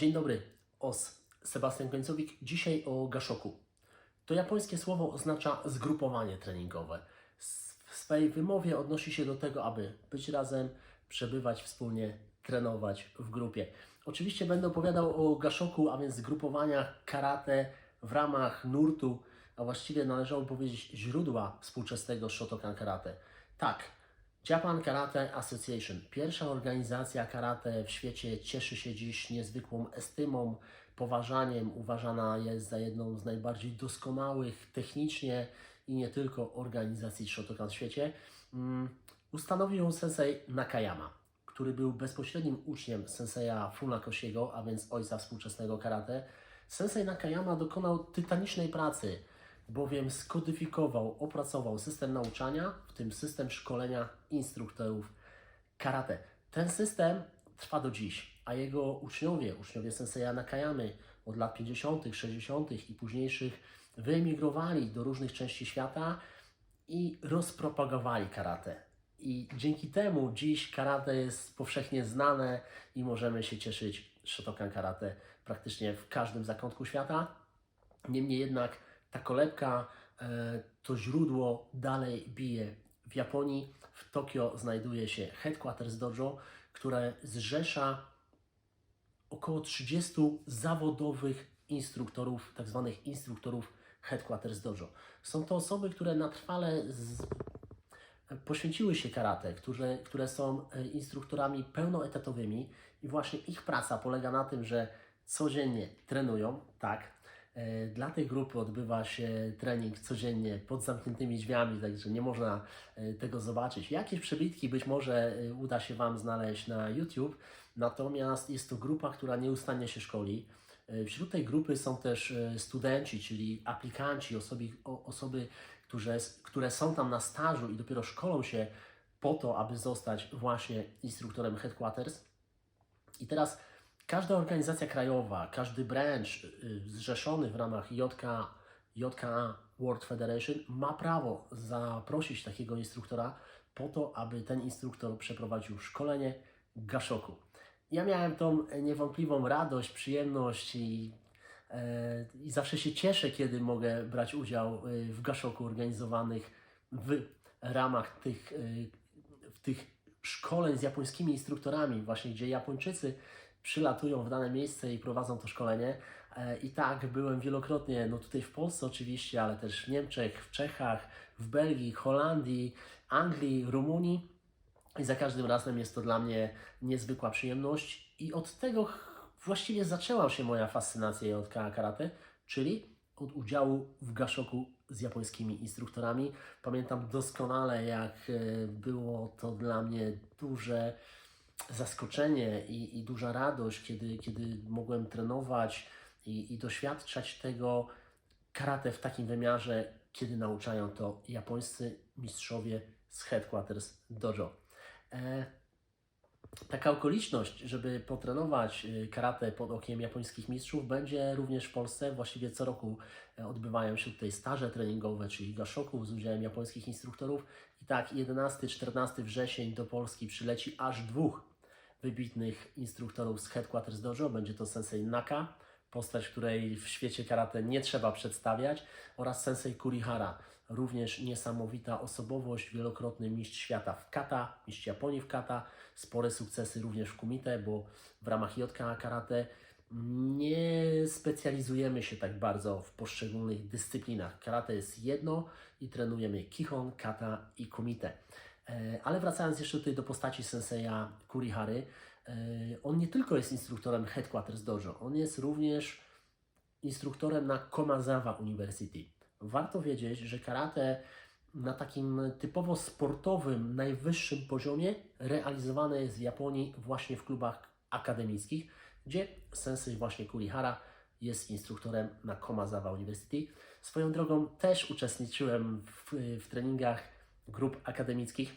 Dzień dobry, OS. Sebastian Końcowik. Dzisiaj o gashoku. To japońskie słowo oznacza zgrupowanie treningowe. W swej wymowie odnosi się do tego, aby być razem, przebywać wspólnie, trenować w grupie. Oczywiście będę opowiadał o gashoku, a więc zgrupowaniach karate w ramach nurtu, a właściwie należało powiedzieć źródła współczesnego Shotokan karate. Tak, Japan Karate Association, pierwsza organizacja karate w świecie, cieszy się dziś niezwykłą estymą, poważaniem. Uważana jest za jedną z najbardziej doskonałych technicznie i nie tylko organizacji Shotokan w świecie. Mm, Ustanowił ją sensei Nakayama, który był bezpośrednim uczniem senseja Funakoshiego, a więc ojca współczesnego karate. Sensei Nakayama dokonał tytanicznej pracy, bowiem skodyfikował, opracował system nauczania, w tym system szkolenia instruktorów karate. Ten system trwa do dziś, a jego uczniowie, uczniowie Senseja Nakayamy od lat 50., 60. i późniejszych wyemigrowali do różnych części świata i rozpropagowali karate. I dzięki temu dziś karate jest powszechnie znane i możemy się cieszyć Shotokan karate praktycznie w każdym zakątku świata. Niemniej jednak ta kolebka, e, to źródło dalej bije w Japonii. W Tokio znajduje się Headquarters Dojo, które zrzesza około 30 zawodowych instruktorów, tak zwanych instruktorów Headquarters Dojo. Są to osoby, które na trwale z... poświęciły się karate, które, które są e, instruktorami pełnoetatowymi i właśnie ich praca polega na tym, że codziennie trenują, tak, Dla tej grupy odbywa się trening codziennie pod zamkniętymi drzwiami, także nie można e, tego zobaczyć. Jakieś przebitki być może e, uda się Wam znaleźć na YouTube, natomiast jest to grupa, która nieustannie się szkoli. E, Wśród tej grupy są też e, studenci, czyli aplikanci, osoby, osoby które, które są tam na stażu i dopiero szkolą się po to, aby zostać właśnie instruktorem headquarters. I teraz każda organizacja krajowa, każdy branch y, zrzeszony w ramach JK, JKA World Federation ma prawo zaprosić takiego instruktora po to, aby ten instruktor przeprowadził szkolenie gaszoku. Ja miałem tą niewątpliwą radość, przyjemność i, e, i zawsze się cieszę, kiedy mogę brać udział y, w gaszoku organizowanych w ramach tych, y, w tych szkoleń z japońskimi instruktorami, właśnie gdzie Japończycy przylatują w dane miejsce i prowadzą to szkolenie. E, I tak byłem wielokrotnie, no tutaj w Polsce oczywiście, ale też w Niemczech, w Czechach, w Belgii, Holandii, Anglii, Rumunii. I za każdym razem jest to dla mnie niezwykła przyjemność. I od tego właściwie zaczęła się moja fascynacja JK Karate, czyli od udziału w gaszoku z japońskimi instruktorami. Pamiętam doskonale, jak e, było to dla mnie duże zaskoczenie i, i duża radość, kiedy, kiedy mogłem trenować i, i doświadczać tego karate w takim wymiarze, kiedy nauczają to japońscy mistrzowie z Headquarters Dojo. E, taka okoliczność, żeby potrenować y, karate pod okiem japońskich mistrzów, będzie również w Polsce. Właściwie co roku e, odbywają się tutaj staże treningowe, czyli gashoku z udziałem japońskich instruktorów. I tak 11-14 wrzesień do Polski przyleci aż dwóch wybitnych instruktorów z Headquarters Dojo. Będzie to sensei Naka, postać, której w świecie karate nie trzeba przedstawiać, oraz sensei Kurihara, również niesamowita osobowość, wielokrotny mistrz świata w kata, mistrz Japonii w kata, spore sukcesy również w kumite, bo w ramach JK karate nie specjalizujemy się tak bardzo w poszczególnych dyscyplinach. Karate jest jedno i trenujemy kihon, kata i kumite. E, Ale wracając jeszcze tutaj do postaci senseja Kurihary, e, on nie tylko jest instruktorem Headquarters Dojo, on jest również instruktorem na Komazawa University. Warto wiedzieć, że karate na takim typowo sportowym, najwyższym poziomie realizowane jest w Japonii właśnie w klubach akademickich, gdzie sensei właśnie Kurihara jest instruktorem na Komazawa University. Swoją drogą też uczestniczyłem w, w treningach grup akademickich,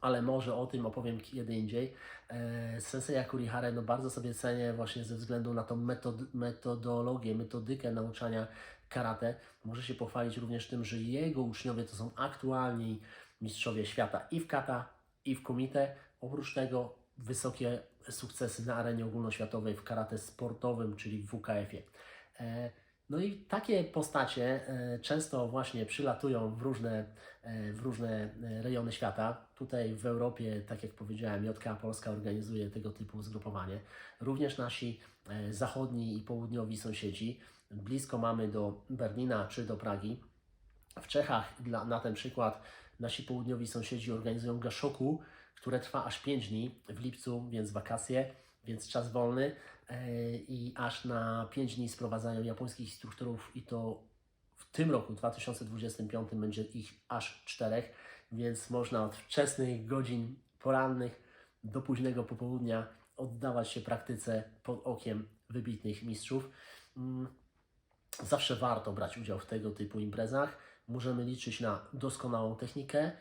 ale może o tym opowiem kiedy indziej. E, Sensei Kurihara no bardzo sobie cenię właśnie ze względu na tą metod, metodologię, metodykę nauczania karate. Może się pochwalić również tym, że jego uczniowie to są aktualni mistrzowie świata i w kata, i w kumite. Oprócz tego wysokie sukcesy na arenie ogólnoświatowej w karate sportowym, czyli w WKF-ie. No i takie postacie e, często właśnie przylatują w różne, e, w różne e, rejony świata. Tutaj w Europie, tak jak powiedziałem, JK Polska organizuje tego typu zgrupowanie. Również nasi zachodni i południowi sąsiedzi. Blisko mamy do Berlina czy do Pragi. W Czechach, dla, na ten przykład, nasi południowi sąsiedzi organizują gaszoku, które trwa aż 5 dni w lipcu, więc wakacje, więc czas wolny e, i aż na 5 dni sprowadzają japońskich instruktorów i to w tym roku, 2025, będzie ich aż czterech, więc można od wczesnych godzin porannych do późnego popołudnia oddawać się praktyce pod okiem wybitnych mistrzów. Mm, Zawsze warto brać udział w tego typu imprezach. Możemy liczyć na doskonałą technikę,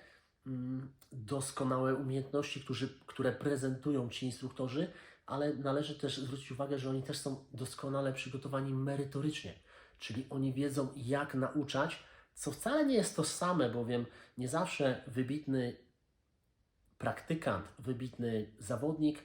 mm, doskonałe umiejętności, które prezentują ci instruktorzy, ale należy też zwrócić uwagę, że oni też są doskonale przygotowani merytorycznie, czyli oni wiedzą, jak nauczać, co wcale nie jest to same, bowiem nie zawsze wybitny praktykant, wybitny zawodnik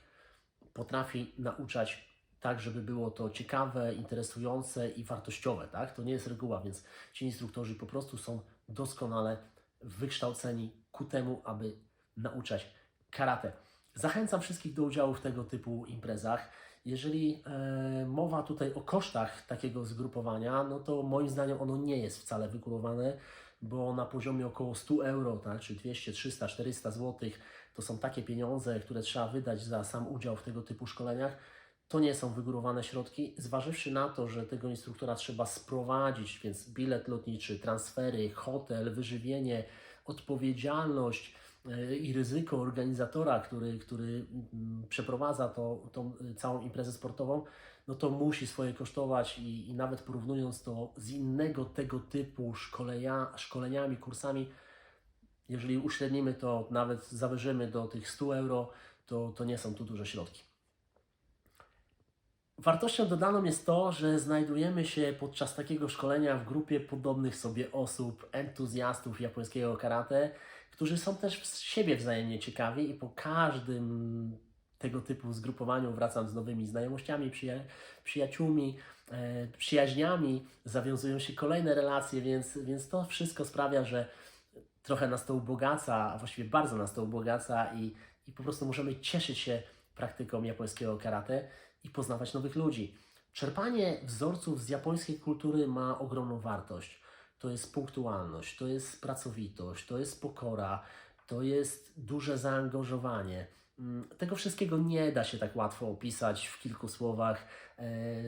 potrafi nauczać tak, żeby było to ciekawe, interesujące i wartościowe, tak? To nie jest reguła, więc ci instruktorzy po prostu są doskonale wykształceni ku temu, aby nauczać karate. Zachęcam wszystkich do udziału w tego typu imprezach. Jeżeli e, mowa tutaj o kosztach takiego zgrupowania, no to moim zdaniem ono nie jest wcale wygórowane, bo na poziomie około 100 euro, tak, czy 200, 300, 400 zł, to są takie pieniądze, które trzeba wydać za sam udział w tego typu szkoleniach. To nie są wygórowane środki, zważywszy na to, że tego instruktora trzeba sprowadzić, więc bilet lotniczy, transfery, hotel, wyżywienie, odpowiedzialność i ryzyko organizatora, który, który mm, przeprowadza to, tą y, całą imprezę sportową, no to musi swoje kosztować i, i nawet porównując to z innego tego typu szkolenia, szkoleniami, kursami, jeżeli uśrednimy to, nawet zawyżymy do tych 100 euro, to, to nie są tu duże środki. Wartością dodaną jest to, że znajdujemy się podczas takiego szkolenia w grupie podobnych sobie osób, entuzjastów japońskiego karate, którzy są też z siebie wzajemnie ciekawi i po każdym tego typu zgrupowaniu wracam z nowymi znajomościami, przyja- przyjaciółmi, e, przyjaźniami, zawiązują się kolejne relacje, więc, więc to wszystko sprawia, że trochę nas to ubogaca, a właściwie bardzo nas to ubogaca i, i po prostu możemy cieszyć się praktyką japońskiego karate i poznawać nowych ludzi. Czerpanie wzorców z japońskiej kultury ma ogromną wartość. To jest punktualność, to jest pracowitość, to jest pokora, to jest duże zaangażowanie. Mm, Tego wszystkiego nie da się tak łatwo opisać w kilku słowach e,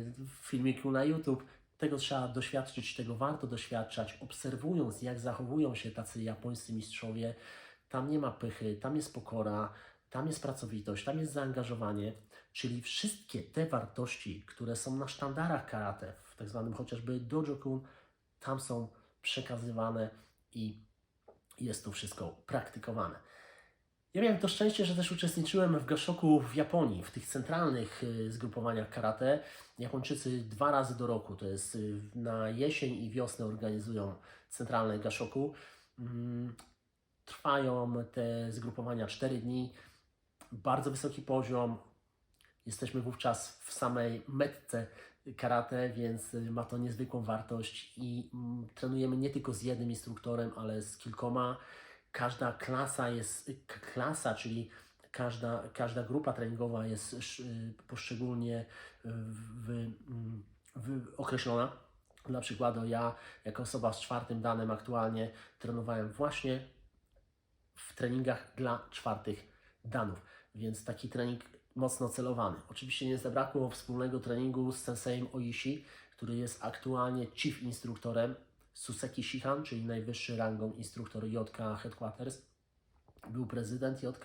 w filmiku na YouTube. Tego trzeba doświadczyć, tego warto doświadczać, obserwując, jak zachowują się tacy japońscy mistrzowie. Tam nie ma pychy, tam jest pokora, tam jest pracowitość, tam jest zaangażowanie, czyli wszystkie te wartości, które są na sztandarach karate, w tak zwanym chociażby dojo-kun, tam są przekazywane i jest to wszystko praktykowane. Ja miałem to szczęście, że też uczestniczyłem w gaszoku w Japonii, w tych centralnych y, zgrupowaniach karate. Japończycy dwa razy do roku, to jest y, na jesień i wiosnę organizują centralne gaszoku. Mm, Trwają te zgrupowania 4 dni, bardzo wysoki poziom. Jesteśmy wówczas w samej metce karate, więc y, ma to niezwykłą wartość i mm, trenujemy nie tylko z jednym instruktorem, ale z kilkoma. Każda klasa jest, k- klasa, czyli każda, każda grupa treningowa jest y, poszczególnie y, w, mm, w, określona. Dla przykładu, ja jako osoba z czwartym danem aktualnie trenowałem właśnie w treningach dla czwartych danów, więc taki trening mocno celowany. Oczywiście nie zabrakło wspólnego treningu z senseiem Oishi, który jest aktualnie chief instruktorem Suseki Shihan, czyli najwyższy rangą instruktor JK Headquarters. Był prezydent JK,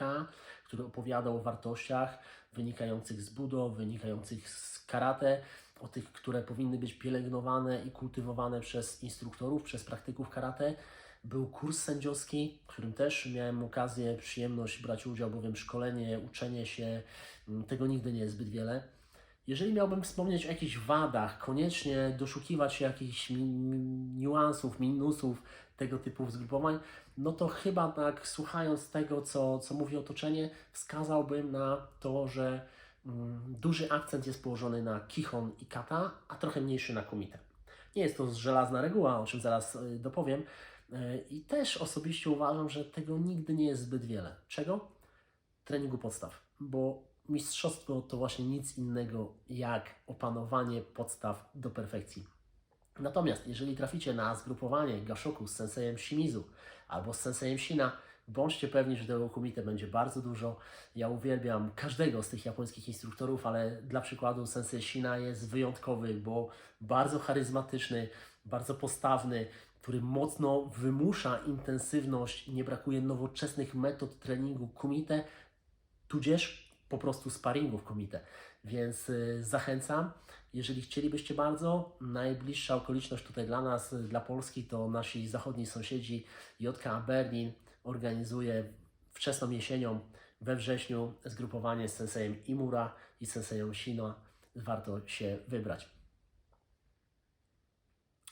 który opowiadał o wartościach wynikających z budo, wynikających z karate, o tych, które powinny być pielęgnowane i kultywowane przez instruktorów, przez praktyków karate. Był kurs sędziowski, w którym też miałem okazję, przyjemność brać udział, bowiem szkolenie, uczenie się, mm, tego nigdy nie jest zbyt wiele. Jeżeli miałbym wspomnieć o jakichś wadach, koniecznie doszukiwać się jakichś niuansów, minusów tego typu zgrupowań, no to chyba tak słuchając tego, co, co mówi otoczenie, wskazałbym na to, że mm, duży akcent jest położony na kichon i kata, a trochę mniejszy na kumite. Nie jest to żelazna reguła, o czym zaraz y, dopowiem. Y, I też osobiście uważam, że tego nigdy nie jest zbyt wiele. Czego? Treningu podstaw, bo mistrzostwo to właśnie nic innego jak opanowanie podstaw do perfekcji. Natomiast jeżeli traficie na zgrupowanie Gashoku z sensejem Shimizu albo z sensejem Shina, bądźcie pewni, że tego będzie bardzo dużo. Ja uwielbiam każdego z tych japońskich instruktorów, ale dla przykładu sensei Shina jest wyjątkowy, bo bardzo charyzmatyczny, bardzo postawny, który mocno wymusza intensywność, nie brakuje nowoczesnych metod treningu kumite, tudzież po prostu sparingów kumite. Więc y, zachęcam. Jeżeli chcielibyście bardzo, najbliższa okoliczność tutaj dla nas, dla Polski, to nasi zachodni sąsiedzi JKA Berlin organizuje wczesną jesienią we wrześniu zgrupowanie z sensejem Imura i sensejem Shino. Warto się wybrać.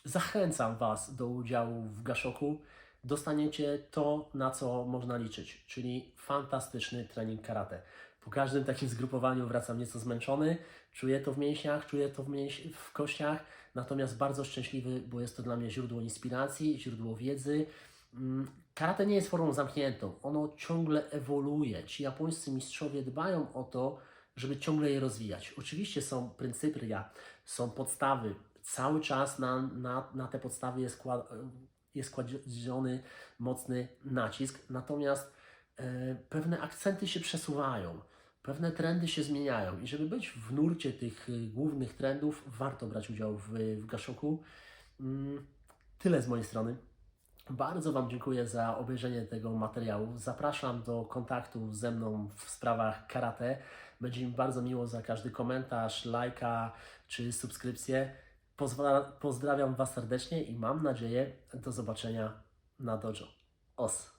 Zachęcam Was do udziału w Gashoku. Dostaniecie to, na co można liczyć, czyli fantastyczny trening karate. Po każdym takim zgrupowaniu wracam nieco zmęczony, czuję to w mięśniach, czuję to w, mięś- w kościach, natomiast bardzo szczęśliwy, bo jest to dla mnie źródło inspiracji, źródło wiedzy. Mm, Karate nie jest formą zamkniętą, ono ciągle ewoluuje. Ci japońscy mistrzowie dbają o to, żeby ciągle je rozwijać. Oczywiście są pryncypia, są podstawy. Cały czas na, na, na te podstawy jest, kła, jest kładziony mocny nacisk, natomiast e, pewne akcenty się przesuwają, pewne trendy się zmieniają i żeby być w nurcie tych y, głównych trendów, warto brać udział w, w Gashoku. Mm, Tyle z mojej strony. Bardzo Wam dziękuję za obejrzenie tego materiału. Zapraszam do kontaktu ze mną w sprawach karate. Będzie mi bardzo miło za każdy komentarz, lajka czy subskrypcję. Pozwa- pozdrawiam Was serdecznie i mam nadzieję do zobaczenia na dojo. Os!